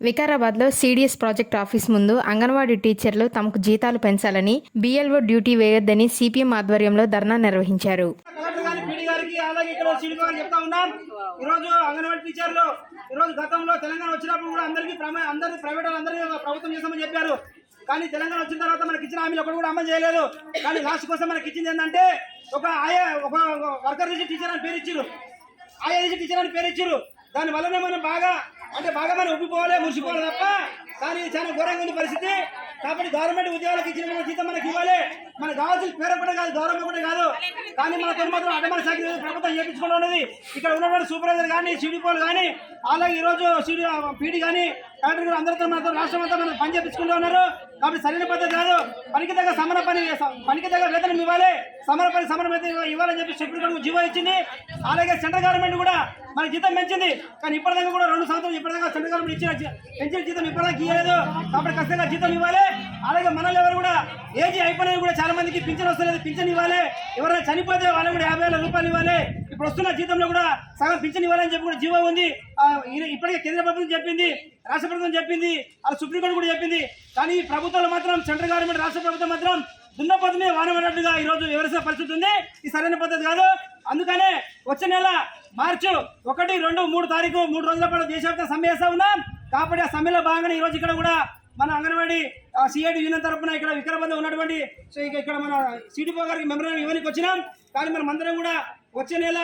వికారాబాద్లో CDS project office ముందు అంగన్వాడీ టీచర్లు తమకు జీతాలు పెంచాలని బీఎల్ఓ డ్యూటీ వేయొద్దని సిపిఎం ఆధ్వర్యంలో ధర్నా నిర్వహించారు. ఇక్కడ ఈ రోజు అంగన్వాడీ టీచర్లు ఈ రోజు గతంలో తెలంగాణ వచ్చినప్పుడు కూడా అందరికీ అందరూ ప్రైవేట్ అందరికీ ప్రభుత్వం చేస్తామని చెప్పారు. కానీ తెలంగాణ వచ్చిన తర్వాత మనకి ఇచ్చిన హామీలు ఒకటి కూడా అమలు చేయలేదు. కానీ లాస్ట్ కోసం మనకి ఇచ్చింది ఏంటంటే ఒక ఆయా ఒక వర్కర్ నుంచి టీచర్ అని పేరు ఇచ్చారు ఆయా నుంచి టీచర్ అని పేరు ఇచ్చారు దాని వల్లనే మనం బాగా అంటే బాగా మనం ఉబ్బిపోవాలి మురిసిపోవాలి తప్ప కానీ చాలా ఘోరంగా ఉంది పరిస్థితి. కాబట్టి గవర్నమెంట్ ఉద్యోగాలకు ఇచ్చిన మన జీతం మనకి ఇవ్వాలి. మనకు కావాల్సిన పేరు ఒకటే కాదు గౌరవం కూడా కాదు. కానీ మన తొలి మాత్రం అడ్డమని శాఖ ప్రభుత్వం చేయించుకుంటూ ఉన్నది. ఇక్కడ ఉన్నటువంటి సూపర్వైజర్ కానీ సిడిపోలు కానీ అలాగే ఈరోజు సిడి పీడి కానీ కలెక్టర్ గారు అందరితో మనతో రాష్ట్రం అంతా మనం పని చేపించుకుంటూ ఉన్నారు. కాబట్టి సరైన పద్ధతి కాదు. పనికి తగ్గ సమర పని పనికి తగ్గ వేతనం ఇవ్వాలి. సమర పని సమర ఇవ్వాలని చెప్పి సుప్రీం కోర్టు జీవో ఇచ్చింది. అలాగే సెంట్రల్ గవర్నమెంట్ కూడా మన జీతం పెంచింది. కానీ ఇప్పటిదాకా కూడా రెండు సంవత్సరాలు ఇప్పటిదాకా సెంట్రల్ గవర్నమెంట్ ఇచ్చిన పెంచిన జీతం ఇప్పటిదాకా ఇవ్వలేదు కాబట్టి ఖచ్చితంగా జీతం ఇవ్వాలి. అలాగే మనల్ని ఎవరు కూడా ఏజీ అయిపోయినా కూడా చాలా మందికి పింఛన్ వస్తలేదు. పింఛన్ ఇవ్వాలి. ఎవరైనా చనిపోతే వాళ్ళు కూడా యాభై వేల రూపాయలు ఇవ్వాలి. ఇప్పుడు వస్తున్న జీతంలో కూడా సగం పింఛన్ ఇవ్వాలని చెప్పి కూడా జీవో ఉంది. ఇప్పటికే కేంద్ర ప్రభుత్వం చెప్పింది రాష్ట్ర ప్రభుత్వం చెప్పింది అలా సుప్రీంకోర్టు కూడా చెప్పింది. కానీ ఈ ప్రభుత్వాలు మాత్రం సెంట్రల్ గవర్నమెంట్ రాష్ట్ర ప్రభుత్వం మాత్రం దున్నపోతు వానమైనట్టుగా ఈరోజు ఈ రోజు పరిస్థితి ఉంది. ఈ సరైన పద్ధతి కాదు. అందుకనే వచ్చే నెల మార్చి ఒకటి రెండు మూడు తారీఖు మూడు రోజుల పాటు దేశవ్యాప్తంగా సమ్మె చేస్తా ఉన్నాం. కాబట్టి ఆ సమ్మెలో భాగంగా ఈ రోజు ఇక్కడ కూడా మన అంగన్వాడీ సిఐడి యూనియన్ తరపున ఇక్కడ వికారాబాద్ ఉన్నటువంటి సో ఇక ఇక్కడ మన సిడిపో గారికి మెమరీ ఇవ్వడానికి వచ్చినాం. కానీ మనం అందరం కూడా వచ్చే నెల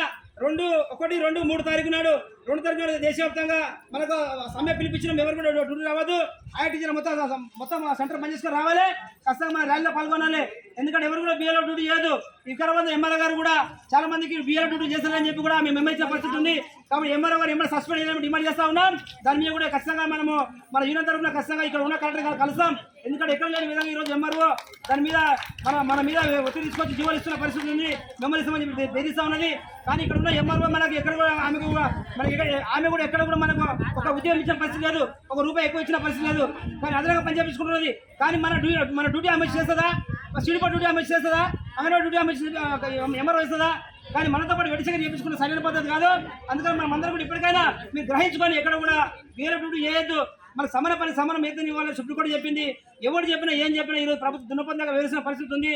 రెండు ఒకటి రెండు మూడు తారీఖు నాడు రెండు తరగతి దేశవ్యాప్తంగా మనకు సమ్మె పిలిపించడం ఎవరు కూడా డ్యూటీ రావద్దు. ఐఐటీ జిల్లా మొత్తం మొత్తం సెంటర్ పనిచేసుకొని రావాలి. ఖచ్చితంగా మన ర్యాలీలో పాల్గొనాలి. ఎందుకంటే ఎవరు కూడా బిఏలో డ్యూటీ చేయదు వికారాబాద్ ఎంఆర్ఓ గారు కూడా చాలా మందికి బిఏలో డ్యూటీ చేస్తారని చెప్పి కూడా మేము ఎమ్మెల్సీ పరిస్థితి ఉంది. కాబట్టి ఎంఆర్ఓ గారు ఎంఆర్ సస్పెండ్ చేయాలని డిమాండ్ చేస్తా ఉన్నాం. దాని మీద కూడా ఖచ్చితంగా మనము మన యూనియన్ తరఫున ఖచ్చితంగా ఇక్కడ ఉన్న కలెక్టర్ గారు కలుస్తాం. ఎందుకంటే ఎక్కడ లేని విధంగా ఈ రోజు ఎంఆర్ఓ దాని మీద మన మన మీద ఒత్తిడి తీసుకొచ్చి జీవాలు ఇస్తున్న పరిస్థితి ఉంది. మిమ్మల్ని ఇస్తామని చెప్పి బెదిరిస్తా ఉన్నది. కానీ ఇక్కడ ఉన్న ఎంఆర్ఓ మనకి ఎక్కడ కూడా ఆమెకు కూడా మనకి ఆమె కూడా ఎక్కడ కూడా మనకు ఒక ఉద్యోగం ఇచ్చిన పరిస్థితి లేదు. ఒక రూపాయి ఎక్కువ ఇచ్చిన పరిస్థితి లేదు. కానీ అదనంగా పని చేపించుకుంటున్నది కానీ మన డ్యూటీ మన డ్యూటీ ఆమె చేస్తుందా? సిడిపో డ్యూటీ ఆమె చేస్తుందా? అంగన్వాడీ డ్యూటీ ఆమె ఎంఆర్ఓ ఇస్తుందా కానీ మనతో పాటు వెడిసగా చేపించుకున్న సరైన పద్ధతి కాదు. అందుకని మనం అందరం కూడా ఇప్పటికైనా మీరు గ్రహించుకొని ఎక్కడ కూడా వేరే డ్యూటీ చేయొద్దు. మన సమర పని సమరం ఏదైనా ఇవ్వాలని సుప్రీంకోర్టు చెప్పింది. ఎవరు చెప్పినా ఏం చెప్పినా ఈరోజు ప్రభుత్వం దున్నపందంగా వేసిన పరిస్థితి ఉంది.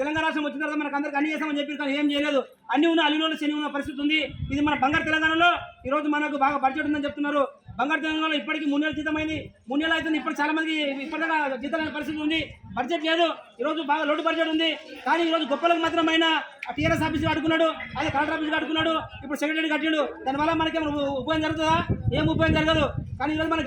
తెలంగాణ రాష్ట్రం వచ్చిన తర్వాత మనకు అందరికీ అన్ని చేసామని చెప్పి కానీ ఏం చేయలేదు. అన్ని ఉన్న అల్లిలో శని ఉన్న పరిస్థితి ఉంది. ఇది మన బంగారు తెలంగాణలో ఈరోజు మనకు బాగా బడ్జెట్ ఉందని చెప్తున్నారు. బంగారు తెలంగాణలో ఇప్పటికీ మూడు నెలల జీతమైంది మూడు నెలలు అవుతుంది ఇప్పుడు చాలా మందికి ఇప్పటిదాకా జీతమైన పరిస్థితి ఉంది. బడ్జెట్ లేదు. ఈరోజు బాగా లోటు బడ్జెట్ ఉంది. కానీ ఈ రోజు గొప్పలకు మాత్రమైన టీఆర్ఎస్ ఆఫీస్ కట్టుకున్నాడు అదే కలెక్టర్ ఆఫీస్ కట్టుకున్నాడు ఇప్పుడు సెక్రటరీ కట్టాడు. దానివల్ల మనకి ఉపయోగం జరుగుతుందా? ఏం ఉపయోగం జరగదు. కానీ ఈరోజు మనకి